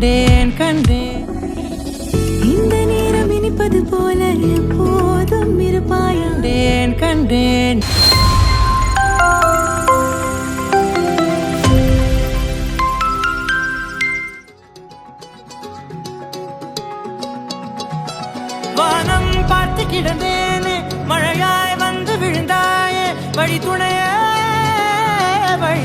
கண்டேன் கண்டேன். இந்த நேரம் இனிப்பது போல எப்போதும் இருப்பாயா? கண்டேன் கண்டேன். வானம் பார்த்து கிடந்தேனே மழையாய் வந்து விழுந்தாயே வழி துணையே வழி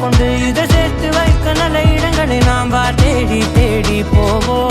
கொண்டு இதை சேர்த்து வைக்க நல்ல இடங்களை நாம் வா தேடி தேடி போவோம்.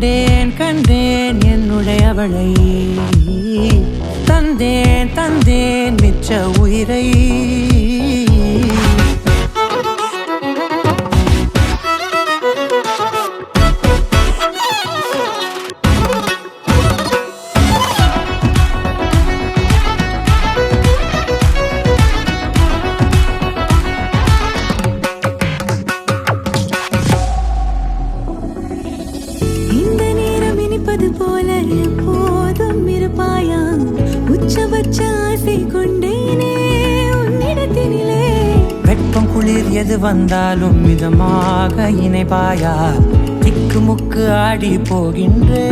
கண்டேன் கண்டேன் என்னுடைய அவளை தந்தேன் தந்தேன் மிச்ச உயிரை. எப்போதும் இருப்பாயா உச்சபட்ச ஆசை கொண்டேனே உன்னிடத்தினிலே. வெப்பம் குளிர் எது வந்தாலும் மிதமாக இணைப்பாயா? திக்கு முக்கு ஆடி போகின்றே.